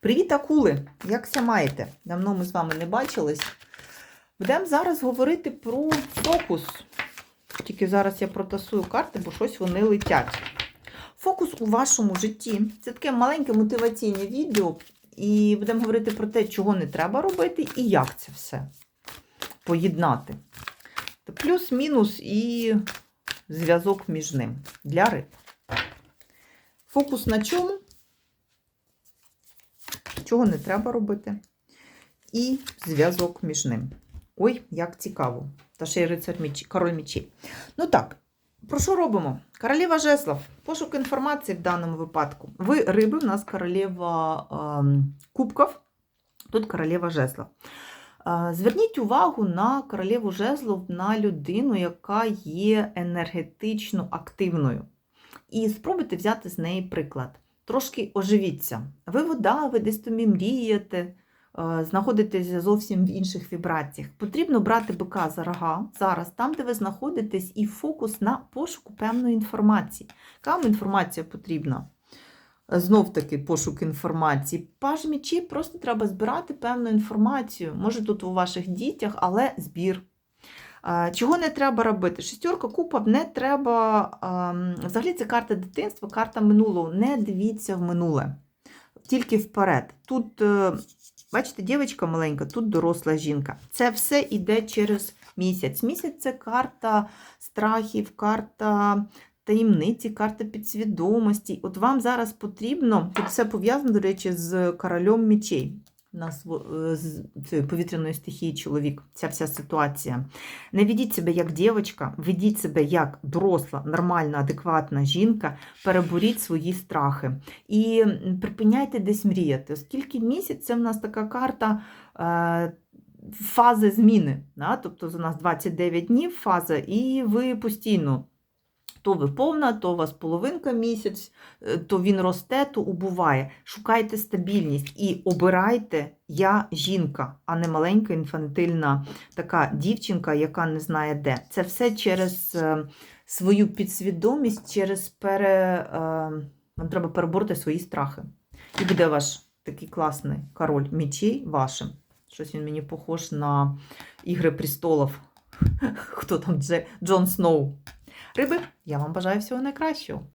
Привіт, акули! Як ся маєте? Давно ми з вами не бачились. Будемо зараз говорити про фокус. Тільки зараз я протасую карти, бо щось вони летять. Фокус у вашому житті це таке маленьке мотиваційне відео. І будемо говорити про те, чого не треба робити і як це все поєднати. Плюс-мінус і зв'язок між ним для риб. Фокус на чому? Чого не треба робити? І зв'язок між ним. Ой, як цікаво. Та ще й рицар мічі, король мічі. Ну так, про що робимо? Королева Жеслав. Пошук інформації в даному випадку. Ви риби, в нас королева ем, кубків, тут королева Жеслав. Е, Зверніть увагу на королеву жезлов, на людину, яка є енергетично активною. І спробуйте взяти з неї приклад. Трошки оживіться. Ви вода, ви десь тобі мрієте, е, знаходитеся зовсім в інших вібраціях. Потрібно брати бика за рога зараз, там, де ви знаходитесь, і фокус на пошуку певної інформації. Яка вам інформація потрібна? Знов таки пошук інформації. Паж мічі просто треба збирати певну інформацію. Може, тут у ваших дітях, але збір. Чого не треба робити? Шестерка купа не треба. Взагалі, це карта дитинства, карта минулого. Не дивіться в минуле, тільки вперед. Тут, е, бачите, дівчинка маленька, тут доросла жінка. Це все йде через місяць. Місяць це карта страхів, карта таємниці, карта підсвідомості. От вам зараз потрібно, тут все пов'язано, до речі, з королем мечей. У нас е, цієї повітряної стихії чоловік, ця вся ситуація. Не ведіть себе як дівчинка, ведіть себе як доросла, нормальна, адекватна жінка, переборіть свої страхи. І припиняйте десь мріяти, оскільки місяць це в нас така карта. Е, Фази зміни, да? тобто у нас 29 днів фаза, і ви постійно то ви повна, то у вас половинка місяць, е, то він росте, то убуває. Шукайте стабільність і обирайте я жінка, а не маленька інфантильна така дівчинка, яка не знає де. Це все через е, свою підсвідомість, через пере. е, Вам треба перебороти свої страхи. І буде ваш такий класний король мечей вашим. Щось він мені похож на Ігри престолів. Хто там Джон Сноу? Риби, я вам бажаю всього найкращого.